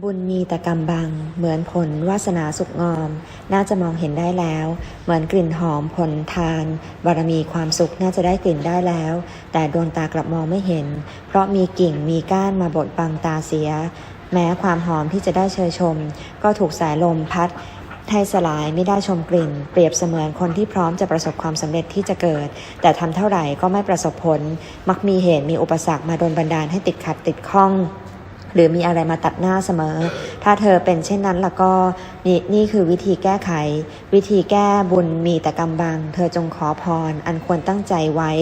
บุญมีแต่กำบัง เหมือนผลวาสนาสุกงอม น่าจะมองเห็นได้แล้ว เหมือนกลิ่นหอมผลทาน บารมีความสุขน่าจะได้กลิ่นได้แล้ว แต่ดวงตากลับมองไม่เห็น เพราะมีกิ่งมีก้านมาบดบังตาเสีย แม้ความหอมที่จะได้เชยชม ก็ถูกสายลมพัดให้สลายไม่ได้ชมกลิ่น เปรียบเสมือนคนที่พร้อมจะประสบความสำเร็จที่จะเกิด แต่ทำเท่าไหร่ก็ไม่ประสบผล มักมีเหตุมีอุปสรรคมาโดนบันดาลให้ติดขัดติดข้อง หรือมีอะไรมาตัดหน้าเสมอ ถ้าเธอเป็นเช่นนั้นแล้วก็นี่นี่คือวิธีแก้ไข วิธีแก้บุญมีแต่กำบัง เธอจงขอพร อันควรตั้งใจไว้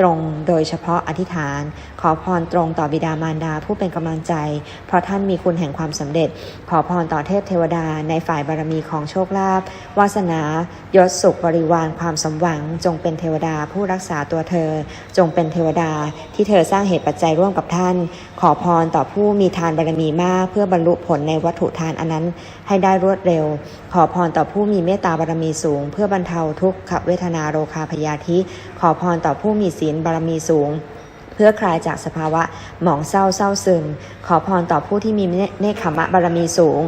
ตรงโดยเฉพาะอธิษฐาน ขอพรตรงต่อบิดามารดาผู้เป็นกำลังใจ เพราะท่านมีคุณแห่งความสำเร็จ ขอพรต่อเทพเทวดาในฝ่ายบารมีของโชคลาภวาสนายศสุขบริวารความสมหวัง จงเป็นเทวดาผู้รักษาตัวเธอ จงเป็นเทวดาที่เธอสร้างเหตุปัจจัยร่วมกับท่าน ขอพรต่อผู้มีทานบารมีมาก เพื่อบรรลุผลในวัตถุทานอันนั้น ให้ได้รวดเร็ว ขอพรต่อผู้มีเมตตาบารมีสูง เพื่อบรรเทาทุกขเวทนาโรคาพยาธิ ขอพรต่อผู้มีศีลบารมีสูง เพื่อคลายจากสภาวะหมองเศร้าเศร้าซึม ขอพรต่อผู้ที่มีเนคขมะบารมีสูง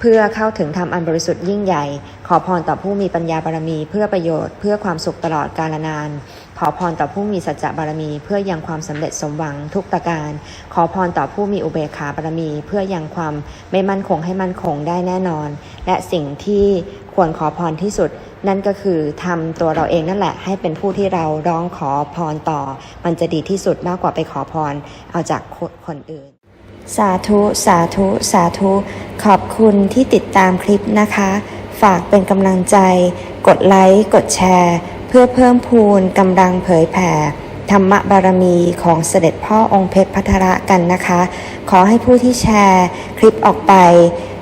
เพื่อเข้าถึงธรรมอันบริสุทธิ์ยิ่งใหญ่ ขอพรต่อผู้มีปัญญาบารมี เพื่อประโยชน์เพื่อความสุขตลอดกาลนานขอพรต่อผู้มีสัจจะบารมี เพื่อยังความสำเร็จสมหวังทุกประการ ขอพรต่อผู้มีอุเบกขาบารมี เพื่อยังความไม่มั่นคงให้มั่นคงได้แน่นอน และสิ่งที่ควรขอพรที่สุด นั่นก็คือทำตัวเราเองนั่นแหละ ให้เป็นผู้ที่เราร้องขอพรต่อ มันจะดีที่สุดมากกว่าไปขอพร เอาจากคนอื่น สาธุ สาธุ สาธุ ขอบคุณที่ติดตามคลิปนะคะ ฝากเป็นกำลังใจ กดไลค์ กดแชร์ เพื่อเพิ่มพูนกำลังเผยแผ่ ธรรมบารมีของเสด็จพ่อองค์เพชรพัทระกันนะคะ ขอให้ผู้ที่แชร์คลิปออกไป